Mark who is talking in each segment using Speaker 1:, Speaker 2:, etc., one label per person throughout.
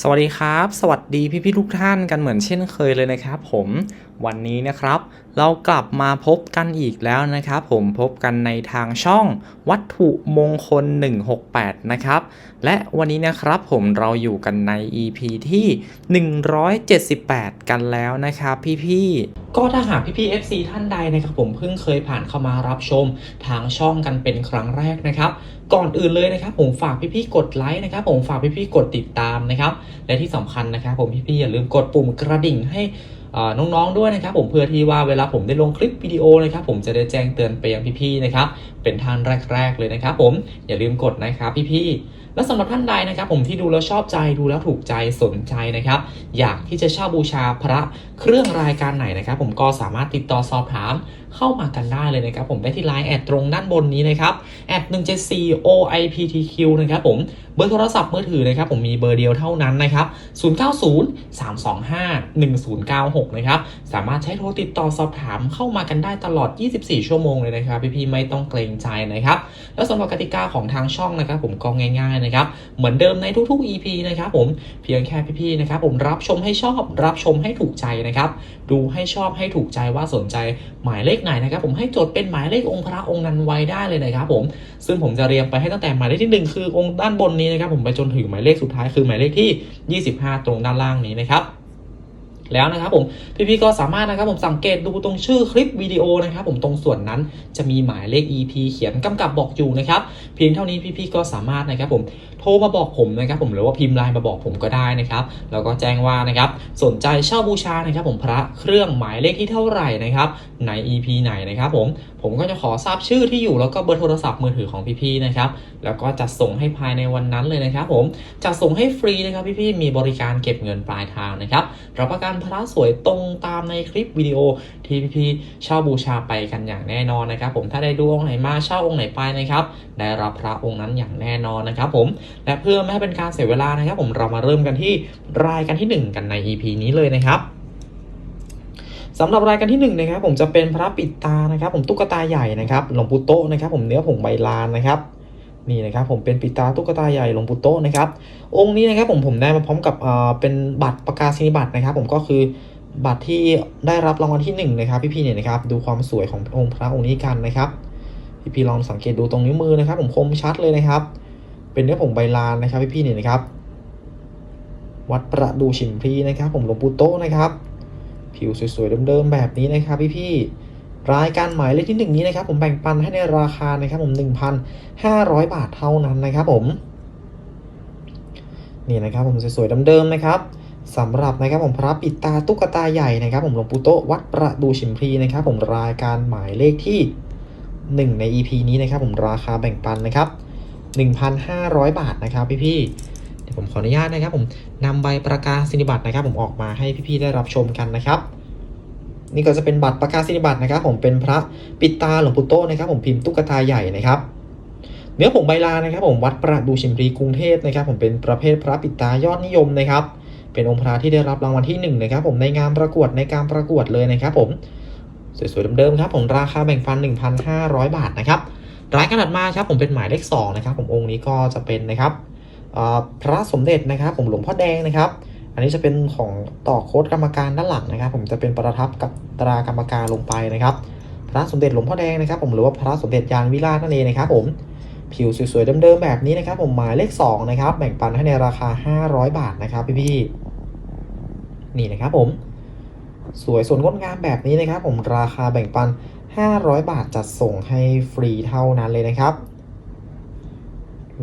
Speaker 1: สวัสดีครับ สวัสดีพี่ๆทุกท่านกันเหมือนเช่นเคยเลยนะครับ ผมวันนี้นะครับ เรากลับมาพบกันอีกแล้วนะครับ ผมพบกันในทางช่องวัตถุมงคล 168 นะครับ และวันนี้นะครับผมเราอยู่กันใน EP ที่ 178 กันแล้วนะครับพี่ๆก็ถ้าหากพี่ๆ FC ท่านใดนะครับผมเพิ่งเคยผ่านเข้ามารับชมทางช่องกันเป็นครั้งแรกนะครับ ก่อนอื่นเลยนะครับผมฝากพี่ๆกดไลค์นะครับผมฝากพี่ๆกดติดตามนะครับและที่สำคัญนะครับผมพี่ๆอย่าลืมกดปุ่มกระดิ่งให้น้องๆด้วยนะครับผมเพื่อที่ว่าเวลาผมได้ลงคลิปวิดีโอนะครับผมจะได้แจ้งเตือนไปยังพี่ๆนะครับเป็นทางแรก ๆเลยนะครับ ผมอย่าลืมกดนะครับพี่ๆ และสำหรับท่านใดนะครับ ผมที่ดูแล้วชอบใจดูแล้วถูกใจสนใจนะครับ อยากที่จะเช่าบูชาพระเครื่องรายการไหนนะครับ ผมก็สามารถติดต่อสอบถามเข้ามากันได้เลยนะครับ ผมได้ที่ไลน์แอดตรงด้านบนนี้นะครับแอด174 OIPTQ นะครับผมเบอร์โทรศัพท์มือถือนะครับผมมีเบอร์เดียวเท่านั้นนะครับ 090 325 1096 นะครับ สามารถใช้โทรติดต่อสอบถามเข้ามากันได้ตลอด 24 ชั่วโมงเลยนะครับ พี่ๆไม่ต้องเกรงใจนะครับ แล้วสำหรับกติกาของทางช่องนะครับ ผมก็ง่ายๆนะครับ เหมือนเดิมในทุกๆ EP นะครับผมเพียงแค่พี่ๆนะครับผมรับชมให้ชอบรับชมให้ถูกใจนะครับ ดูให้ชอบให้ถูกใจว่าสนใจหมายเลขไหนนะครับ ผมให้จดเป็นหมายเลของค์พระองค์นั้นไว้ได้เลยนะครับผมซึ่งผมจะเรียงไปให้ตั้งแต่หมายเลขที่ 1 คือองค์ด้านบนนี้นะครับผมไปจนถึงหมายเลขสุดท้ายคือหมายเลขที่ 25 ตรงด้านล่างนี้นะครับ แล้วนะครับผมพี่ๆก็สามารถนะครับผมสังเกตดูตรงชื่อคลิปวิดีโอนะครับผมตรงส่วนนั้นจะมีหมายเลข EP เขียนกำกับบอกอยู่นะครับเพียงเท่านี้พี่ๆก็สามารถนะครับผมโทรมาบอกผมนะครับผมหรือว่าพิมพ์ไลน์มาบอกผมก็ได้นะครับแล้วก็แจ้งว่านะครับสนใจเช่าบูชานะครับผมพระเครื่องหมายเลขที่เท่าไหร่นะครับใน EP ไหนนะครับผมผมก็จะขอทราบชื่อที่อยู่แล้วก็เบอร์โทรศัพท์มือถือของพี่ๆนะครับแล้วก็จะส่งให้ภายในวันนั้นเลยนะครับผมจะส่งให้ฟรีนะครับพี่ๆมีบริการเก็บเงินปลายทางนะครับรับประกันพระสวยตรงตามในคลิปวิดีโอที่พี่ๆเช่าบูชาไปกันอย่างแน่นอนนะครับ ผมถ้าได้ดูองค์ไหนมาเช่าองค์ไหนไปนะครับได้รับพระองค์นั้นอย่างแน่นอนนะครับ ผมและเพื่อไม่ให้เป็นการเสียเวลานะครับ ผมเรามาเริ่มกันที่รายการที่ 1 กันใน EP นี้เลยนะครับสำหรับรายการที่1นะครับผมจะเป็นพระปิดตานะครับ ผมตุ๊กตาใหญ่นะครับหลวงปู่โตนะครับ ผมเนื้อผงใบลานนะครับ นี่นะครับผมเป็นปิตาตุ๊กตาใหญ่หลวงปู่โตนะครับ องค์นี้นะครับผมผมได้มาพร้อมกับอ่าเป็นบัตรประกาศนียบัตรนะครับผมก็คือบัตรที่ได้รับรางวัลที่1นะครับพี่ๆเนี่ยนะครับดูความสวยขององค์พระองค์นี้กันนะครับพี่ๆลองสังเกตดูตรงนิ้วมือนะครับ ผมคมชัดเลยนะครับ เป็นเนื้อผงใบลานนะครับพี่ๆเนี่ยนะครับ วัดประดูฉิมพีนะครับ ผมหลวงปู่โตนะครับ ผิวสวยๆเดิมๆแบบนี้นะครับพี่ๆ รายการหมายเลขที่หนึ่งนี้นะครับผมแบ่งปันให้ในราคานะครับผม 1,500 บาทเท่านั้นนะครับผม นี่นะครับผมสวยๆเดิมๆนะครับสำหรับนะครับผมพระปิดตาตุ๊กตาใหญ่นะครับ ผมหลวงปู่โตวัดประดูฉิมพีนะครับผมรายการหมายเลขที่ 1 ใน EP นี้นะครับผมราคาแบ่งปันนะครับ 1,500 บาทนะครับพี่ๆเดี๋ยวผมขออนุญาตนะครับผมนำใบประกาศนียบัตรนะครับ ผมออกมาให้พี่ๆได้รับชมกันนะครับ นี่ก็จะเป็นบัตรประกาศนียบัตรนะครับ ผมเป็นพระปิดตาหลวงปู่โตนะครับ ผมพิมพ์ตุ๊กตาใหญ่นะครับเนื้อผงใบลานะครับ ผมวัดประดูชิมพลีกรุงเทพนะครับ ผมเป็นประเภทพระปิดตายอดนิยมนะครับ เป็นองค์พระที่ได้รับรางวัลที่หนึ่งนะครับ ผมในงานประกวดในการประกวดเลยนะครับ ผมสวยๆเดิมๆครับ ผมราคาแบ่งปัน 1,500 บาทนะครับรายการถัดมาครับผมเป็นหมายเลข2นะครับ ผมองค์นี้ก็จะเป็นนะครับพระสมเด็จนะครับ ผมหลวงพ่อแดงนะครับ อันนี้จะเป็นของต่อโค้ดกรรมการด้านหลังนะครับ ผมจะเป็นประทับกับตรากรรมการลงไปนะครับ พระสมเด็จหลวงพ่อแดงนะครับ ผมหรือว่าพระสมเด็จยานวิราชนั่นเองนะครับ ผมผิวสวยๆเดิมๆแบบนี้นะครับ ผมหมายเลข2นะครับแบ่งปันให้ในราคา 500 บาทนะครับพี่ๆนี่นะครับ ผมสวยสดงดงามแบบนี้นะครับ ผมราคาแบ่งปัน 500 บาทจัดส่งให้ฟรีเท่านั้นเลยนะครับ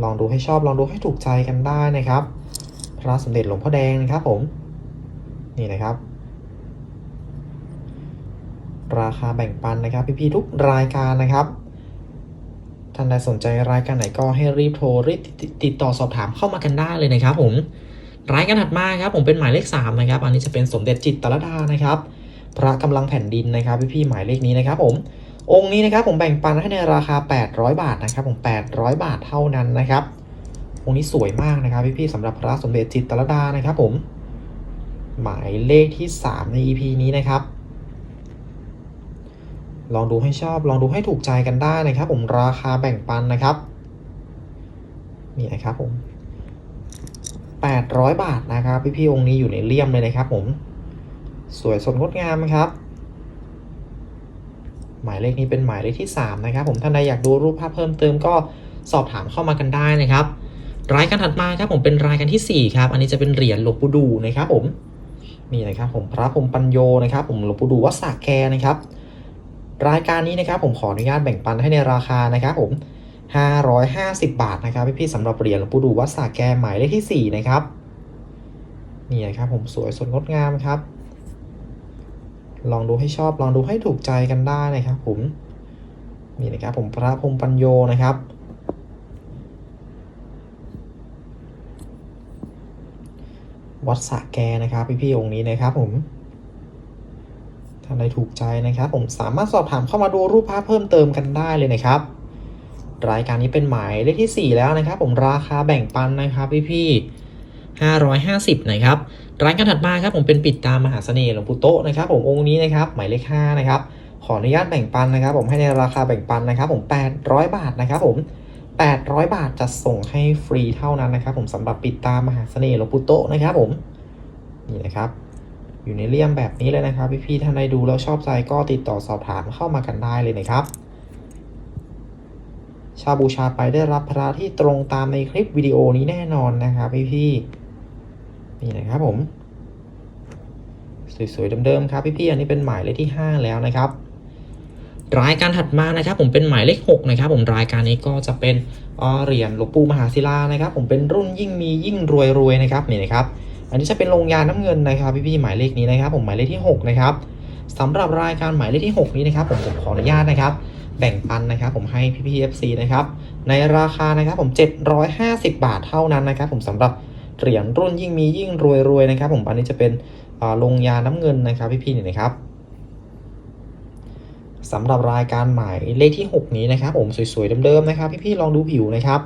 Speaker 1: ลองดูให้ชอบลองดูให้ถูกใจกันได้นะครับ พระสมเด็จหลวงพ่อแดงนะครับผม นี่นะครับ ราคาแบ่งปันนะครับ พี่ๆทุกรายการนะครับท่านใดสนใจรายการไหนก็ให้รีบโทรรีบติดต่อสอบถามเข้ามากันได้เลยนะครับ ผมรายการถัดมาครับ ผมเป็นหมายเลข3นะครับ อันนี้จะเป็นสมเด็จจิตตรลดานะครับ พระกำลังแผ่นดินนะครับ พี่ๆหมายเลขนี้นะครับ ผมองค์นี้นะครับผมแบ่งปันให้ในราคา 800 บาทนะครับ ผม 800 บาทเท่านั้นนะครับ องค์นี้สวยมากนะครับพี่ๆสำหรับพระสมเด็จจิตตรดานะครับผม หมายเลขที่ 3 ใน EP นี้นะครับ ลองดูให้ชอบลองดูให้ถูกใจกันได้นะครับ ผมราคาแบ่งปันนะครับ นี่นะครับผม 800 บาทนะครับ พี่ๆองค์นี้อยู่ในเลี่ยมเลยนะครับ ผม สวยสดงดงามครับ หมายเลขนี้เป็นหมายเลขที่ 3 นะครับ ผมท่านใดอยากดูรูปภาพเพิ่มเติมก็สอบถามเข้ามากันได้นะครับ รายการถัดมาครับผมเป็นรายการทีสี่ 4 ครับ อันนี้จะเป็นเหรียญหลวงปู่ดูนะครับผมนี่นะครับผมพระพรมปัญโยนะครับ ผมหลวงปู่ดูวัดสระแกนะครับ รายการนี้นะครับผมขออนุญาตแบ่งปันให้ในราคานะครับผม 550 บาทนะครับพี่ๆสำหรับเหรียญหลวงปู่ดูวัดสระแกหมายเลขที่ 4 นะครับนี่นะครับผมสวยสดงดงามครับ ลองดูให้ชอบลองดูให้ถูกใจกันได้นะครับผมนี่นะครับผมพระพรมปัญโยนะครับ วัดสะแกนะครับ พี่ๆองค์นี้นะครับผมท่านใดถูกใจนะครับ ผมสามารถสอบถามเข้ามาดูรูปภาพเพิ่มเติมกันได้เลยนะครับ รายการนี้เป็นหมายเลขที่ 4 แล้วนะครับ ผมราคาแบ่งปันนะครับ พี่ๆ550 นะครับรายการถัดมาครับผมเป็นปิดตามมหาเสน่ห์หลวงปู่โตะนะครับ ผมองค์นี้นะครับหมายเลข5นะครับขออนุญาตแบ่งปันนะครับ ผมให้ในราคาแบ่งปันนะครับ ผม 800 บาทนะครับ ผม 800 บาทจะส่งให้ฟรีเท่านั้นนะครับ ผมสำหรับปิดตามมหาเสน่ห์หลวงปู่โตนะครับผม นี่นะครับอยู่ในเลี่ยมแบบนี้เลยนะครับ พี่ๆท่านใดดูแล้วชอบใจก็ติดต่อสอบถามเข้ามากันได้เลยนะครับ ชาบูชาไปได้รับพระที่ตรงตามในคลิปวิดีโอนี้แน่นอนนะครับ พี่ๆนี่นะครับผม สวยๆเดิมๆครับพี่ๆอันนี้เป็นหมายเลขที่ 5 แล้วนะครับ รายการถัดมานะครับผมเป็นหมายเลข6นะครับผมรายการนี้ก็จะเป็นเหรียญหลวงปู่มหาศิลานะครับผมเป็นรุ่นยิ่งมียิ่งรวยรวยนะครับนี่นะครับอันนี้จะเป็นโรงยาน้ำเงินนะครับพี่ๆหมายเลขนี้นะครับ ผมหมายเลขที่6นะครับสำหรับรายการหมายเลขที่ 6 นี้นะครับผมผมขออนุญาตนะครับ แบ่งปันนะครับผมให้พี่ๆ FC นะครับในราคานะครับผม 750 บาทเท่านั้นนะครับ ผมสำหรับเหรียญรุ่นยิ่งมียิ่งรวยรวยนะครับ ผมอันนี้จะเป็นเอ่อโรงยาน้ำเงินนะครับพี่ๆเนี่ยนะครับ สำหรับรายการใหมายเลขที่ 6 นี้นะครับ ผมสวยๆเดิมๆนะครับ พี่ๆลองดูผิวนะครับ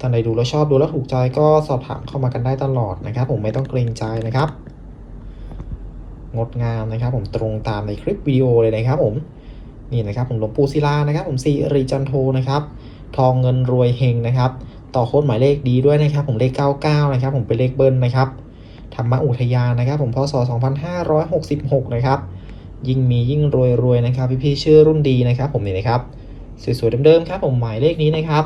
Speaker 1: ท่านใดดูแล้วชอบดูแล้วถูกใจก็สอบถามเข้ามากันได้ตลอดนะครับ ผมไม่ต้องเกรงใจนะครับ งดงามนะครับ ผมตรงตามในคลิปวิดีโอเลยนะครับ ผมนี่นะครับผมหลวงปู่ศิลานะครับ ผมซีริจันโทนะครับ ทองเงินรวยเฮงนะครับ ต่อโค้ดหมายเลขดีด้วยนะครับ ผมเลข 99 นะครับ ผมเป็นเลขเบิ้ลนะครับธรรมอุทยานนะครับ ผมพศ2566 นะครับ ยิ่งมียิ่งรวยรวยนะครับ พี่ๆชื่อรุ่นดีนะครับ ผมนี่นะครับสวยๆเดิมๆครับ ผมหมายเลขนี้นะครับ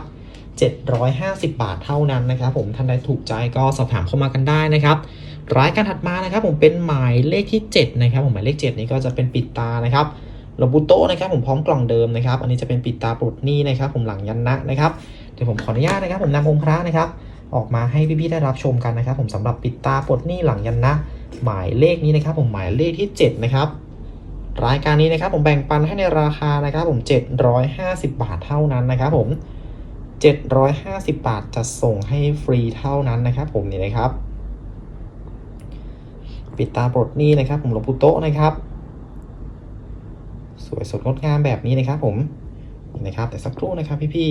Speaker 1: 750 บาทเท่านั้นนะครับ ผมท่านใดถูกใจก็สอบถามเข้ามากันได้นะครับรายการถัดมานะครับ ผมเป็นหมายเลขที่ 7 นะครับ ผมหมายเลข 7 นี้ก็จะเป็นปิดตานะครับหลวงปู่โตนะครับ ผมพร้อมกล่องเดิมนะครับ อันนี้จะเป็นปิดตาปลดหนี้นะครับ ผมหลังยันนะนะครับเดี๋ยวผมขออนุญาตนะครับ ผมนำองค์พระนะครับ ออกมาให้พี่ๆได้รับชมกันนะครับ ผมสำหรับปิดตาปลดหนี้หลังยันนะ หมายเลขนี้นะครับ ผมหมายเลขที่ 7 นะครับ รายการนี้นะครับผมแบ่งปันให้ในราคานะครับผม 750 บาทเท่านั้นนะครับผม 750 บาทจะส่งให้ฟรีเท่านั้นนะครับผมนี่นะครับ ปิดตาปลดหนี้นะครับ ผมหลวงปู่โตะนะครับ สวยสดงดงามแบบนี้นะครับผมนี่นะครับแต่สักครู่นะครับพี่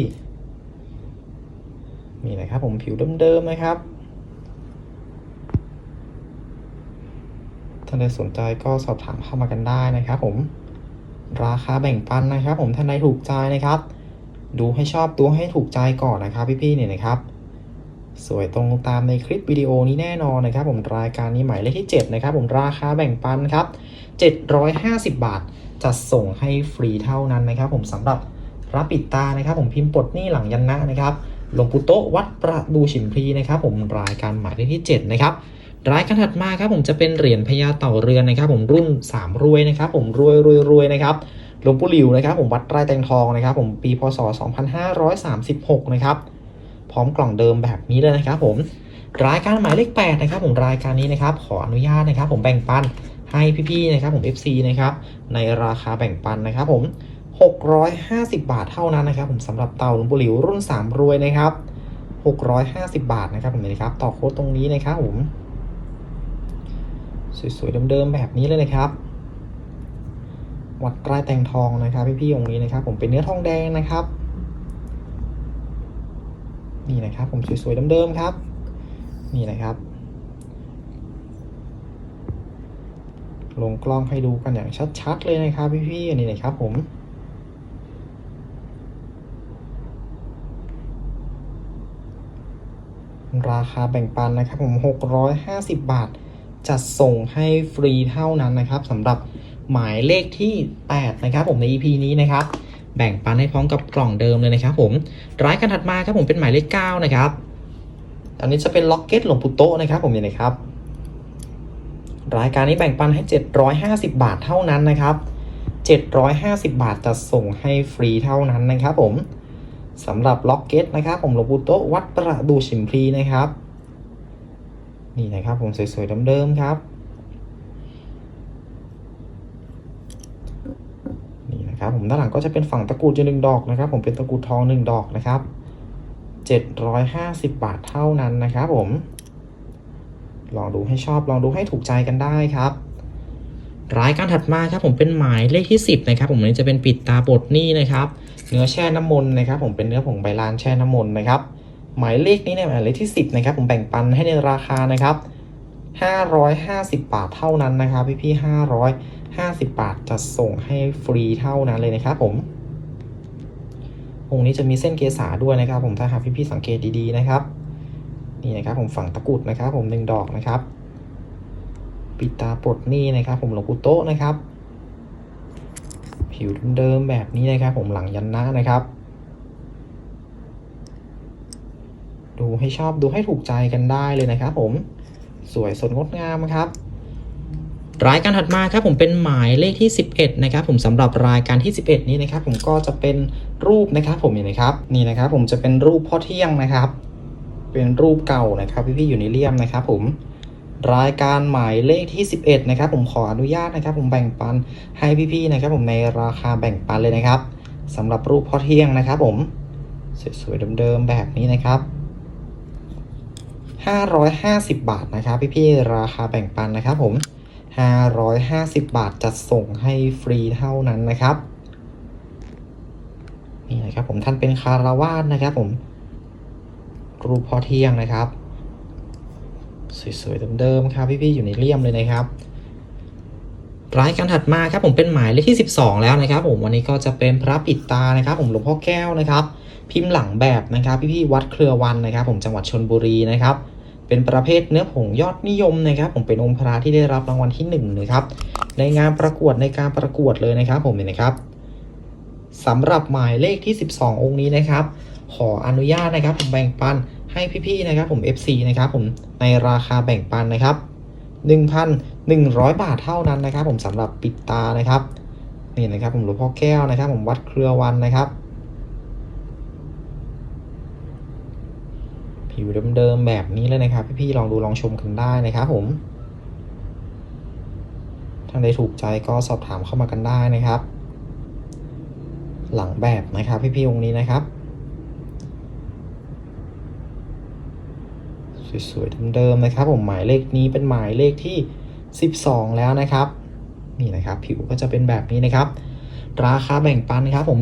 Speaker 1: ๆนี่นะครับผมผิวเดิมๆนะครับ ท่านใดสนใจก็สอบถามเข้ามากันได้นะครับผม ราคาแบ่งปันนะครับ ผมท่านใดถูกใจนะครับ ดูให้ชอบดูให้ถูกใจก่อนนะครับ พี่ๆเนี่ยนะครับ สวยตรงตามในคลิปวิดีโอนี้แน่นอนนะครับ ผมรายการนี้หมายเลขที่ 7 นะครับ ผมราคาแบ่งปันครับ 750 บาทจะส่งให้ฟรีเท่านั้นนะครับ ผมสำหรับรับปิดตานะครับ ผมพิมพ์ปลดหนี้หลังยันนะนะครับหลวงปู่โตะวัดประดูฉิมพลีนะครับ ผมรายการหมายเลขที่ 7 นะครับ รายการถัดมาครับผมจะเป็นเหรียญพญาเต่าเรือนนะครับ ผมรุ่น 3 รวยนะครับผมรวยรวยรวยนะครับหลวงปู่หลิวนะครับผมวัดไร่แตงทองนะครับ ผมปีพศ 2536 นะครับพร้อมกล่องเดิมแบบนี้เลยนะครับ ผมรายการหมายเลข8นะครับผมรายการนี้นะครับ ขออนุญาตนะครับ ผมแบ่งปันให้พี่ๆนะครับผม FC นะครับในราคาแบ่งปันนะครับ ผม 650 บาทเท่านั้นนะครับ ผมสำหรับเต่าหลวงปู่หลิวรุ่น 3 รวยนะครับ 650 บาทนะครับผมนี่นะครับต่อโค้ดตรงนี้นะครับผม สวยๆเดิมๆแบบนี้เลยนะครับวัดไร่แตงทองนะครับพี่ๆองค์นี้นะครับ ผมเป็นเนื้อทองแดงนะครับ นี่นะครับผมสวยๆเดิมๆครับ นี่นะครับ ลงกล้องให้ดูกันอย่างชัดๆเลยนะครับ พี่ๆอันี่นะครับผมราคาแบ่งปันนะครับผม 650 บาท จะส่งให้ฟรีเท่านั้นนะครับสำหรับหมายเลขที่ 8 นะครับผมใน EP นี้นะครับ แบ่งปันให้พร้อมกับกล่องเดิมเลยนะครับผมรายการถัดมาครับผมเป็นหมายเลข 9 นะครับอันนี้จะเป็นล็อกเก็ตหลวงปู่โตนะครับผมนี่นะครับ รายการนี้แบ่งปันให้ 750 บาทเท่านั้นนะครับ 750 บาทจะส่งให้ฟรีเท่านั้นนะครับผมสำหรับล็อกเก็ตนะครับ ผมหลวงปู่โตวัดประดูชิมพลีนะครับ นี่นะครับผมสวยๆเดิมๆครับนี่นะครับผมด้านหลังก็จะเป็นฝั่งตะกรุดจะหนึ่งดอกนะครับ ผมเป็นตะกรุดทองหนึ่งดอกนะครับ750 บาทเท่านั้นนะครับผม ลองดูให้ชอบลองดูให้ถูกใจกันได้ครับ รายการถัดมาครับผมเป็นหมายเลขที่ 10 นะครับ ผมนนี้จะเป็นปิดตาบทนี่นะครับ เนื้อแช่น้ำมนต์นะครับ ผมเป็นเนื้อผงใบลานแช่น้ำมนต์นะครับ หมายเลขนี้เนี่ยหมายเลขที่ 10นะครับผมแบ่งปันให้ในราคานะครับ550 บาทเท่านั้นนะครับพี่พี่550 บาทจะส่งให้ฟรีเท่านั้นเลยนะครับผมองค์นี้จะมีเส้นเกษาด้วยนะครับ ผมถ้าหากพี่พี่สังเกตดีๆนะครับ นี่นะครับผมฝั่งตะกุดนะครับ ผมหนึ่งดอกนะครับ ปิดตาปลดหนี้นะครับ ผมหลวงปู่โตะนะครับ ผิวเดิมแบบนี้นะครับ ผมหลังยันหน้านะครับ ดูให้ชอบดูให้ถูกใจกันได้เลยนะครับผมสวยสดงดงามครับ รายการถัดมาครับผมเป็นหมายเลขที่ 11 นะครับ ผมสำหรับรายการที่ 11 นี้นะครับ ผมก็จะเป็นรูปนะครับ ผมนี่นะครับนี่นะครับ ผมจะเป็นรูปพ่อเที่ยงนะครับ เป็นรูปเก่านะครับพี่ๆอยู่ในเลี่ยมนะครับ ผมรายการหมายเลขที่ 11 นะครับ ผมขออนุญาตนะครับ ผมแบ่งปันให้พี่ๆนะครับ ผมในราคาแบ่งปันเลยนะครับสำหรับรูปพ่อเที่ยงนะครับ ผมสวยๆเดิมๆแบบนี้นะครับ 550 บาทนะครับพี่ๆราคาแบ่งปันนะครับผม 550 บาทจะส่งให้ฟรีเท่านั้นนะครับนี่นะครับผมท่านเป็นคาราวาสนะครับผมรูปพอเที่ยงนะครับ สวยๆเดิมๆครับพี่ๆอยู่ในเลี่ยมเลยนะครับรายการถัดมาครับผมเป็นหมายเลขที่ 12 แล้วนะครับ ผมวันนี้ก็จะเป็นพระปิดตานะครับ ผมหลวงพ่อแก้วนะครับ พิมพ์หลังแบบนะครับ พี่ๆวัดเครือวันนะครับ ผมจังหวัดชนบุรีนะครับ เป็นประเภทเนื้อผงยอดนิยมนะครับ ผมเป็นองค์พระที่ได้รับรางวัลที่1นะครับในงานประกวดในการประกวดเลยนะครับ ผมเนี่ยนะครับสำหรับหมายเลขที่ 12 องค์นี้นะครับ ขออนุญาตนะครับ ผมแบ่งปันให้พี่ๆนะครับผม FC นะครับผมในราคาแบ่งปันนะครับ 1,100 บาทเท่านั้นนะครับ ผมสำหรับปิดตานะครับนี่นะครับผมหลวงพ่อแก้วนะครับ ผมวัดเครือวันนะครับ ผิวเดิมๆแบบนี้เลยนะครับ พี่ๆลองดูลองชมกันได้นะครับผมท่านใดถูกใจก็สอบถามเข้ามากันได้นะครับ หลังแบบนะครับพี่ๆองค์นี้นะครับสวยๆเดิมๆนะครับ ผมหมายเลขนี้เป็นหมายเลขที่ 12 แล้วนะครับ นี่นะครับ ผิวก็จะเป็นแบบนี้นะครับ ราคาแบ่งปันครับผม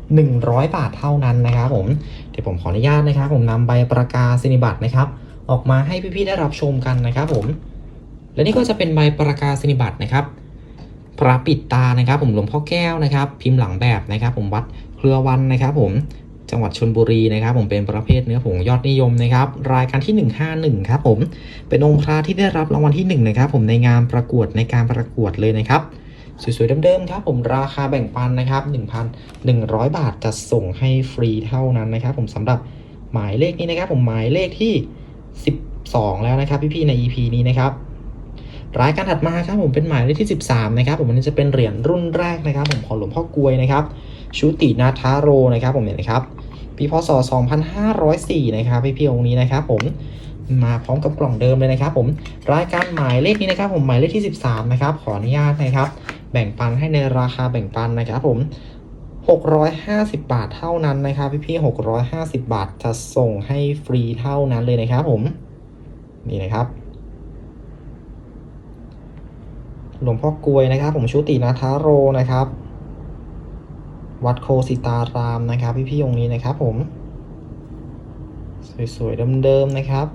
Speaker 1: 1,100 บาทเท่านั้นนะครับผม เดี๋ยวผมขออนุญาตนะครับ ผมนำใบประกาศนียบัตรนะครับ ออกมาให้พี่ๆได้รับชมกันนะครับผม และนี่ก็จะเป็นใบประกาศนียบัตรนะครับ พระปิดตานะครับ ผมหลวงพ่อแก้วนะครับ พิมพ์หลังแบบนะครับ ผมวัดเครือวันนะครับ ผมจังหวัดชนบุรีนะครับ ผมเป็นประเภทเนื้อผงยอดนิยมนะครับ รายการที่ 151 ครับผมเป็นองค์พระที่ได้รับรางวัลที่1นะครับ ผมในงานประกวดในการประกวดเลยนะครับ สวยๆเดิมๆครับผมราคาแบ่งปันนะครับ 1,100 บาทจะส่งให้ฟรีเท่านั้นนะครับ ผมสำหรับหมายเลขนี้นะครับ ผมหมายเลขที่ 12 แล้วนะครับ พี่ๆใน EP นี้นะครับรายการถัดมาครับผมเป็นหมายเลขที่ 13 นะครับ ผมอันนี้จะเป็นเหรียญรุ่นแรกนะครับ ผมของหลวงพ่อกลวยนะครับชุตินาทาโรนะครับผมเนี่ยนะครับปีพศ 2504 นะครับพี่พี่ๆองค์นี้นะครับผมมาพร้อมกับกล่องเดิมเลยนะครับ ผมรายการหมายเลขนี้นะครับ ผมหมายเลขที่ 13 นะครับขออนุญาตนะครับ แบ่งปันให้ในราคาแบ่งปันนะครับผม650 บาทเท่านั้นนะครับพี่พี่ๆ650 บาทจะส่งให้ฟรีเท่านั้นเลยนะครับผม นี่นะครับ หลวงพ่อกลวยนะครับ ผมชุตินาทาโรนะครับ วัดโคสิตารามนะครับ พี่พี่ๆองค์นี้นะครับผม สวยๆเดิมๆนะครับ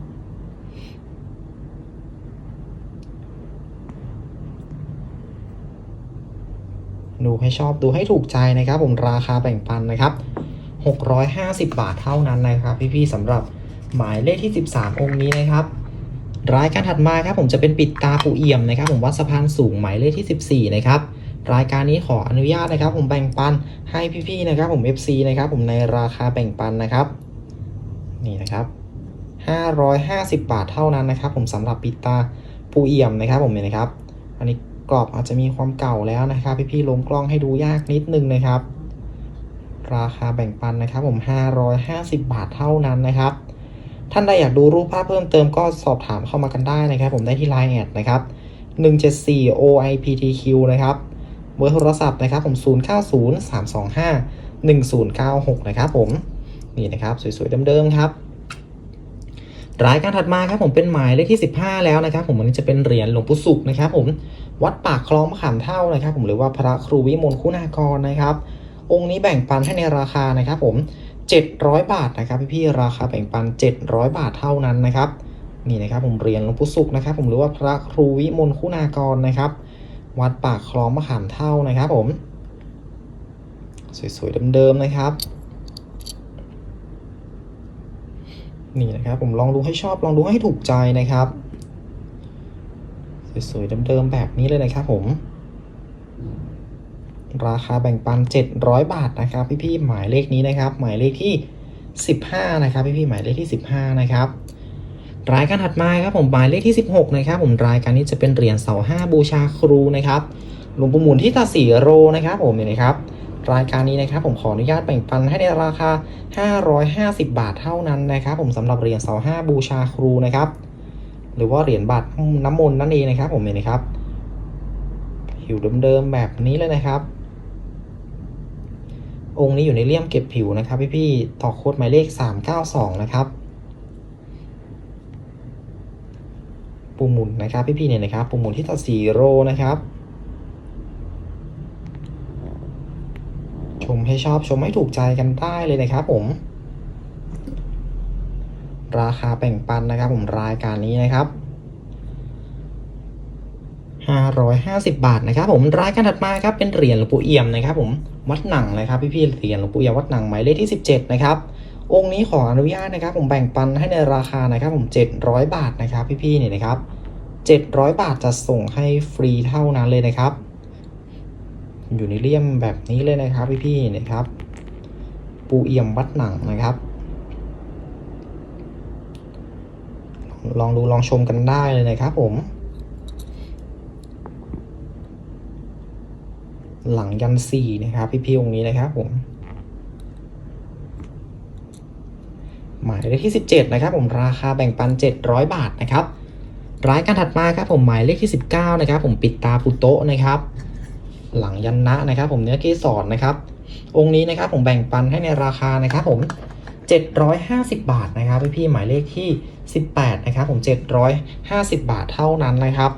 Speaker 1: ดูให้ชอบดูให้ถูกใจนะครับผมราคาแบ่งปันนะครับ 650 บาทเท่านั้นนะครับ พี่ๆสำหรับหมายเลขที่ 13 องค์นี้นะครับรายการถัดมาครับผมจะเป็นปิดตาปูเอี่ยมนะครับ ผมวัดสะพานสูงหมายเลขที่ 14 นะครับรายการนี้ขออนุญาตนะครับ ผมแบ่งปันให้พี่ๆนะครับผม FC นะครับผมในราคาแบ่งปันนะครับนี่นะครับ 550 บาทเท่านั้นนะครับ ผมสำหรับปิดตาปูเอี่ยมนะครับ ผมเนี่ยนะครับ อันนี้ กรอบอาจจะมีความเก่าแล้วนะครับ พี่ๆลงกล้องให้ดูยากนิดนึงนะครับ ราคาแบ่งปันนะครับ ผม 550 บาทเท่านั้นนะครับ ท่านใดอยากดูรูปภาพเพิ่มเติมก็สอบถามเข้ามากันได้นะครับ ผมได้ที่ Line แอดนะครับ 174 OIPTQ นะครับเบอร์โทรศัพท์นะครับ ผม 090325 1096 นะครับผม นี่นะครับ สวยๆเดิมๆครับ รายการถัดมาครับผมเป็นหมายเลขที่ 15 แล้วนะครับ ผมวันนี้จะเป็นเหรียญหลวงปู่สุขนะครับ ผมวัดปากคลองมะขามเท่านะครับ ผมหรือว่าพระครูวิมลคุณากรนะครับ องค์นี้แบ่งปันให้ในราคานะครับ ผม 700 บาทนะครับพี่ๆราคาแบ่งปัน 700 บาทเท่านั้นนะครับนี่นะครับผมเหรียญหลวงปู่สุขนะครับ ผมหรือว่าพระครูวิมลคุณากรนะครับ วัดปากคลองมะขามเท่านะครับ ผม สวยๆเดิมๆนะครับ นี่นะครับผมลองดูให้ชอบลองดูให้ถูกใจนะครับ สวยๆเดิมๆแบบนี้เลยนะครับผมราคาแบ่งปัน 700 บาทนะครับ พี่ๆหมายเลขนี้นะครับ หมายเลขที่ 15 นะครับ พี่ๆหมายเลขที่ 15 นะครับ รายการถัดมาครับผมหมายเลขที่ 16 นะครับ ผมรายการนี้จะเป็นเหรียญเสาห้าบูชาครูนะครับหลวงปู่หมุนที่ตาสีโรนะครับ ผมเนี่ยนะครับ รายการนี้นะครับผมขออนุญาตแบ่งปันให้ในราคา 550 บาทเท่านั้นนะครับ ผมสำหรับเหรียญเสาห้าบูชาครูนะครับ หรือว่าเหรียญบาทน้ำมนต์นั่นเองนะครับ ผมเนี่ยนะครับผิวเดิมๆแบบนี้เลยนะครับ องค์นี้อยู่ในเลี่ยมเก็บผิวนะครับพี่ๆต่อโค้ดหมายเลข 392 นะครับปูหมุนนะครับพี่ๆเนี่ยนะครับปูหมุนที่ตัดสีโรนะครับ ชมให้ชอบชมให้ถูกใจกันได้เลยนะครับผม ราคาแบ่งปันนะครับผมรายการนี้นะครับ550 บาทนะครับผมรายการถัดมาครับเป็นเหรียญหลวงปู่เอี่ยมนะครับผมวัดหนังนะครับพี่ๆเหรียญหลวงปู่เอี่ยมวัดหนังหมายเลขที่ 17 นะครับองค์นี้ขออนุญาตนะครับ ผมแบ่งปันให้ในราคานะครับผม 700 บาทนะครับพี่ๆเนี่ยนะครับ 700 บาทจะส่งให้ฟรีเท่านั้นเลยนะครับ อยู่ในเลี่ยมแบบนี้เลยนะครับพี่ๆเนี่ยครับ ปูเอี่ยมวัดหนังนะครับ ลองดูลองชมกันได้เลยนะครับผม หลังยันสี่นะครับ พี่ๆองค์นี้นะครับผมหมายเลขที่ 17 นะครับผมราคาแบ่งปัน 700 บาทนะครับ รายการถัดมาครับผมหมายเลขที่ 19 นะครับผมปิดตาปุโตะนะครับ หลังยันนะนะครับ ผมเนื้อเกสรนะครับ องค์นี้นะครับผมแบ่งปันให้ในราคานะครับผม 750 บาทนะครับพี่ๆหมายเลขที่ 18 นะครับผม 750 บาทเท่านั้นนะครับ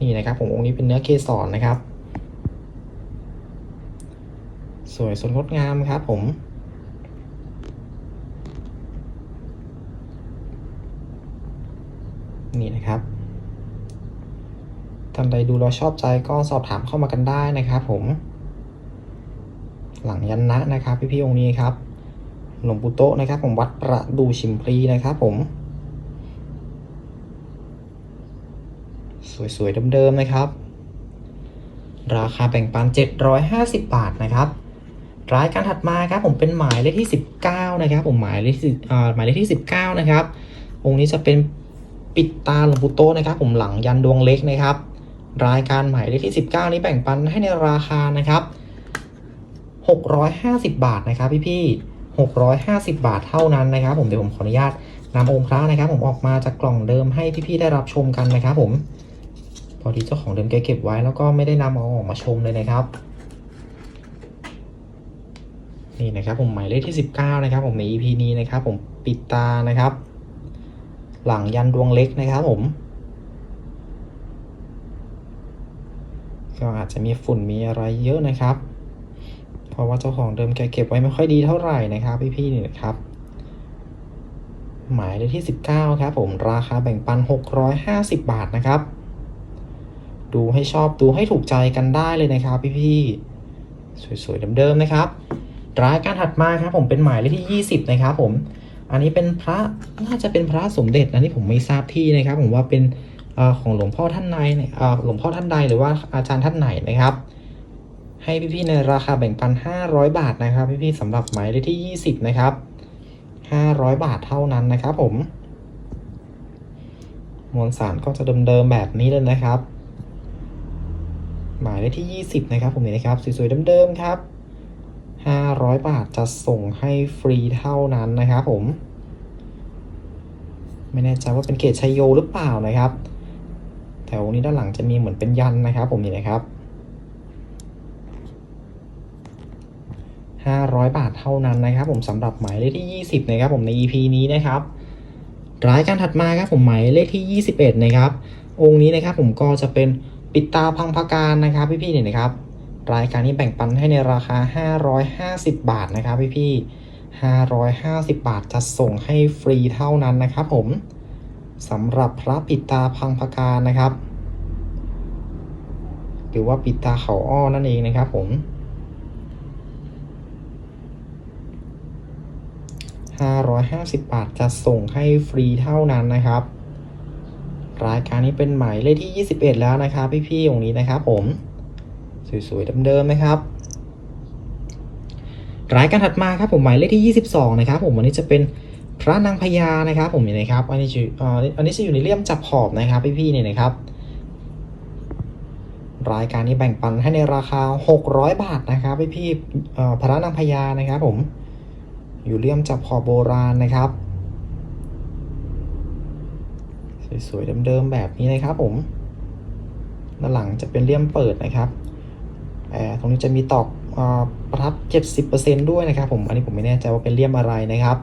Speaker 1: นี่นะครับผมองค์นี้เป็นเนื้อเกสรนะครับ สวยสดงดงามครับผมนี่นะครับ ท่านใดดูแล้วชอบใจก็สอบถามเข้ามากันได้นะครับผม หลังยันนะนะครับพี่ๆองค์นี้ครับ หลวงปู่โตนะครับ ผมวัดประดูชิมพลีนะครับผม สวยๆเดิมๆนะครับ ราคาแบ่งปัน 750 บาทนะครับรายการถัดมาครับผมเป็นหมายเลขที่ 19 นะครับ ผมหมายเลขอ่าหมายเลขที่ 19 นะครับองค์นี้จะเป็นปิดตาหลวงปู่โตนะครับ ผมหลังยันดวงเล็กนะครับ รายการใหมายเลขที่ 19 นี้แบ่งปันให้ในราคานะครับ 650 บาทนะครับพี่ๆ650 บาทเท่านั้นนะครับ ผมเดี๋ยวผมขออนุญาตนำองค์พระนะครับ ผมออกมาจากกล่องเดิมให้พี่ๆได้รับชมกันนะครับ ผมพอดีเจ้าของเดิมแกเก็บไว้แล้วก็ไม่ได้นำเอาออกมาชมเลยนะครับ นี่นะครับผมหมายเลขที่ 19 นะครับ ผมใน EP นี้นะครับ ผมปิดตานะครับ หลังยันดวงเล็กนะครับ ผม ก็อาจจะมีฝุ่นมีอะไรเยอะนะครับ เพราะว่าเจ้าของเดิมแกเก็บไว้ไม่ค่อยดีเท่าไหร่นะครับพี่ๆนี่นะครับหมายเลขที่ 19 ครับผมราคาแบ่งปัน 650 บาทนะครับ ดูให้ชอบดูให้ถูกใจกันได้เลยนะครับ พี่ๆสวยๆเดิมๆนะครับรายการถัดมาครับผมเป็นหมายเลขที่ 20 นะครับผม อันนี้เป็นพระน่าจะเป็นพระสมเด็จนะนี่ผมไม่ทราบที่นะครับ ผมว่าเป็น ของหลวงพ่อท่านใดเนี่ยเอ่อหลวงพ่อท่านใดหรือว่าอาจารย์ท่านไหนนะครับ ให้พี่ๆในราคาแบ่งปัน 500 บาทนะครับพี่ๆสำหรับหมายเลขที่ 20 นะครับ 500 บาทเท่านั้นนะครับผมมวลสารก็จะเดิมๆแบบนี้เลยนะครับ หมายเลขที่ 20 นะครับผมนี่นะครับสวยๆเดิมๆครับ 500 บาทจะส่งให้ฟรีเท่านั้นนะครับผม ไม่แน่ใจว่าเป็นเกรดชัยโยหรือเปล่านะครับ ถวนี้ด้านหลังจะมีเหมือนเป็นยันนะครับผมนี่นะครับ 500 บาทเท่านั้นนะครับผมสำหรับหมายเลขที่ 20 นะครับผมใน EP นี้นะครับรายการถัดมาครับผมหมายเลขที่ 21 นะครับ องค์นี้นะครับผมก็จะเป็นปิดตาพังพการนะครับพี่ๆเนี่ยนะครับ รายการนี้แบ่งปันให้ในราคา 550 บาทนะครับพี่ๆ550 บาทจะส่งให้ฟรีเท่านั้นนะครับผม สำหรับพระปิดตาพังพการนะครับ หรือว่าปิดตาเขาอ้อนั่นเองนะครับผม550 บาทจะส่งให้ฟรีเท่านั้นนะครับ รายการนี้เป็นหมายเลขที่ 21 แล้วนะครับพี่ๆองนี้นะครับผมสวยๆเดิมๆนะครับ รายการถัดมาครับผมหมายเลขที่ 22 นะครับผมอันนี้จะเป็น พระนางพญานะครับ ผมนี่นะครับ อันนี้จะเอ่ออันนี้จะอยู่ในเลี่ยมจับขอบนะครับพี่ๆเนี่ยนะครับ รายการนี้แบ่งปันให้ในราคา 600 บาทนะครับพี่ๆเอ่พระนางพญานะครับ ผม อยู่เลี่ยมจับขอบโบราณนะครับ สวยๆเดิมๆแบบนี้นะครับผมด้านหลังจะเป็นเลี่ยมเปิดนะครับแอตรงนี้จะมีตอกอประทับ 70%ด้วยนะครับ ผม อันนี้ผมไม่แน่ใจว่าเป็นเลี่ยมอะไรนะครับ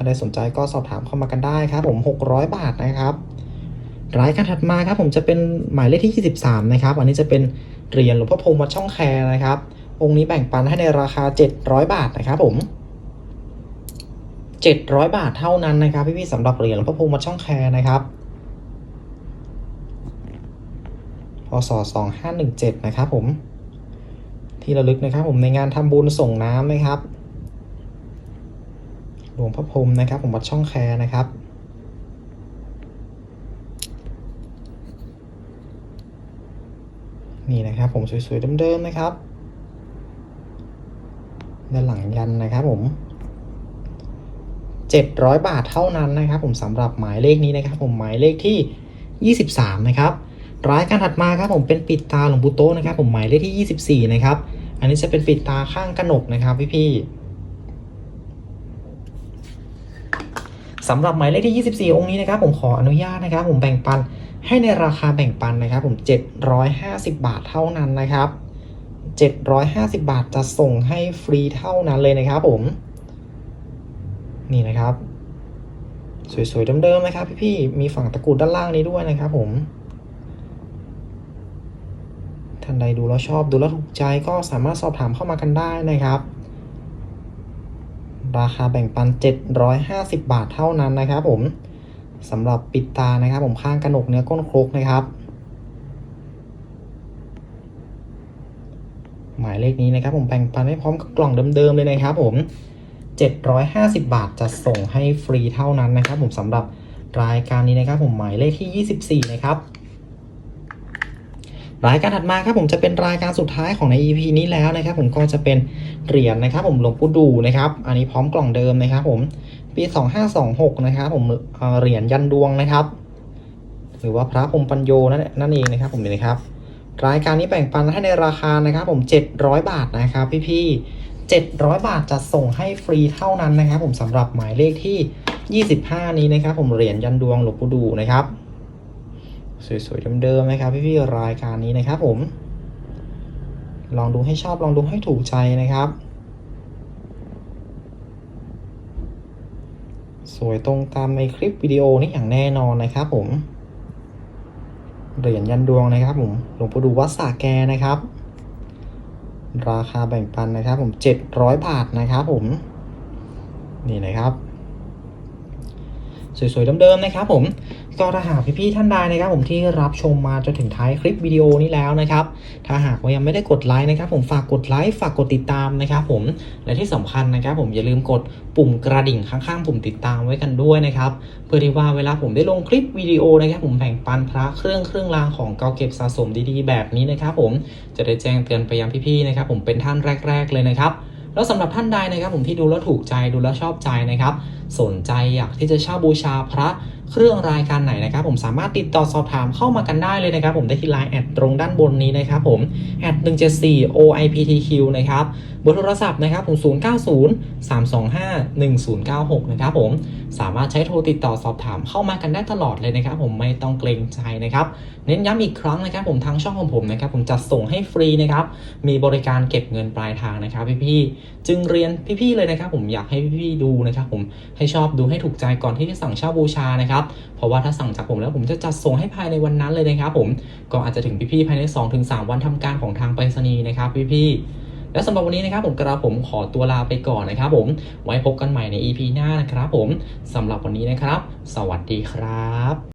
Speaker 1: ถ้าได้สนใจก็สอบถามเข้ามากันได้ครับ ผม 600 บาทนะครับรายการถัดมาครับผมจะเป็นหมายเลขที่ 23 นะครับ อันนี้จะเป็นเหรียญหลวงพ่อพรมวัดช่องแคร์นะครับ องค์นี้แบ่งปันให้ในราคา 700 บาทนะครับผม 700 บาทเท่านั้นนะครับ พี่ๆสำหรับเหรียญหลวงพ่อพรมวัดช่องแคร์นะครับพศ2517 นะครับผม ที่ระลึกนะครับผมในงานทำบุญส่งน้ำนะครับ ลวงพ่อพรมนะครับผมวัดช่องแคนะครับ นี่นะครับผมสวยๆเดิมๆนะครับด้านหลังยันนะครับผม 700 บาทเท่านั้นนะครับ ผมสำหรับหมายเลขนี้นะครับ ผมหมายเลขที่ 23 นะครับรายการถัดมาครับผมเป็นปิดตาหลวงปู่โตนะครับ ผมหมายเลขที่ 24 นะครับ อันนี้จะเป็นปิดตาข้างกระหนกนะครับพี่ๆ สำหรับหมายเลขที่ 24 องค์นี้นะครับผมขออนุญาตนะครับ ผมแบ่งปันให้ในราคาแบ่งปันนะครับผม 750 บาทเท่านั้นนะครับ 750 บาทจะส่งให้ฟรีเท่านั้นเลยนะครับผม นี่นะครับ สวยๆเดิมๆนะครับพี่ๆมีฝั่งตะกรุดด้านล่างนี้ด้วยนะครับผมท่านใดดูแล้วชอบดูแล้วถูกใจก็สามารถสอบถามเข้ามากันได้นะครับ ราคาแบ่งปัน 750 บาทเท่านั้นนะครับผมสำหรับปิดตานะครับผมข้างกระหนกเนื้อก้นครกนะครับ หมายเลขนี้นะครับผมแบ่งปันให้พร้อมกับกล่องเดิมๆเลยนะครับผม 750 บาทจะส่งให้ฟรีเท่านั้นนะครับผมสำหรับรายการนี้นะครับผมหมายเลขที่ 24 นะครับ รายการถัดมาครับผมจะเป็นรายการสุดท้ายของใน EP นี้แล้วนะครับ ผมก็จะเป็นเหรียญนะครับ ผมหลวงปู่ดูนะครับ อันนี้พร้อมกล่องเดิมนะครับ ผมปี 2526 นะครับ ผมเหรียญยันดวงนะครับ หรือว่าพระพรมปัญโยนั่นนั่นเองนะครับผมนี่นะครับ รายการนี้แบ่งปันให้ในราคานะครับ ผม 700 บาทนะครับ พี่ๆ700 บาทจะส่งให้ฟรีเท่านั้นนะครับ ผมสำหรับหมายเลขที่ 25 นี้นะครับ ผมเหรียญยันดวงหลวงปู่ดูนะครับ สวยๆเดิมๆนะครับพี่ๆรายการนี้นะครับ ผม ลองดูให้ชอบลองดูให้ถูกใจนะครับ สวยตรงตามในคลิปวิดีโอนี้อย่างแน่นอนนะครับ ผมเหรียญยันดวงนะครับ ผมหลวงปู่ดูวัดสาแกนะครับ ราคาแบ่งปันนะครับ ผม700บาทนะครับ ผม นี่นะครับ สวยๆเดิมๆนะครับผมก็ถ้าหากพี่ๆท่านใดนะครับผมที่รับชมมาจนถึงท้ายคลิปวิดีโอนี้แล้วนะครับถ้าหากว่ายังไม่ได้กดไลค์นะครับผมฝากกดไลค์ฝากกดติดตามนะครับผมและที่สำคัญนะครับผมอย่าลืมกดปุ่มกระดิ่งข้างๆปุ่มติดตามไว้กันด้วยนะครับเพื่อที่ว่าเวลาผมได้ลงคลิปวิดีโอนะครับผมแบ่งปันพระเครื่องเครื่องรางของเก่าเก็บสะสมดีๆ แบบนี้นะครับผมจะได้แจ้งเตือนไปยังพี่ๆนะครับผมเป็นท่านแรก ๆเลยนะครับ แล้วสำหรับท่านใดนะครับผมที่ดูแล้วถูกใจดูแล้วชอบใจนะครับ สนใจอยากที่จะเช่าบูชาพระเครื่องรายการไหนนะครับ ผมสามารถติดต่อสอบถามเข้ามากันได้เลยนะครับ ผมได้ที่ไลน์แอดตรงด้านบนนี้นะครับผมแอด174 OIPTQ นะครับเบอร์โทรศัพท์นะครับผม090 325 1096 นะครับผม สามารถใช้โทรติดต่อสอบถามเข้ามากันได้ตลอดเลยนะครับ ผมไม่ต้องเกรงใจนะครับ เน้นย้ำอีกครั้งนะครับ ผมทางช่องของผมนะครับ ผมจัดส่งให้ฟรีนะครับ มีบริการเก็บเงินปลายทางนะครับ พี่ๆจึงเรียนพี่ๆเลยนะครับ ผมอยากให้พี่ๆดูนะครับ ผมให้ชอบดูให้ถูกใจก่อนที่จะสั่งเช่าบูชานะครับ เพราะว่าถ้าสั่งจากผมแล้วผมจะจัดส่งให้ภายในวันนั้นเลยนะครับ ผมก็อาจจะถึงพี่ๆภายใน 2-3 วันทำการของทางไปรษณีย์นะครับ พี่ๆ และสำหรับวันนี้นะครับผมกระผมขอตัวลาไปก่อนนะครับผมไว้พบกันใหม่ใน EP หน้านะครับผมสำหรับวันนี้นะครับ สวัสดีครับ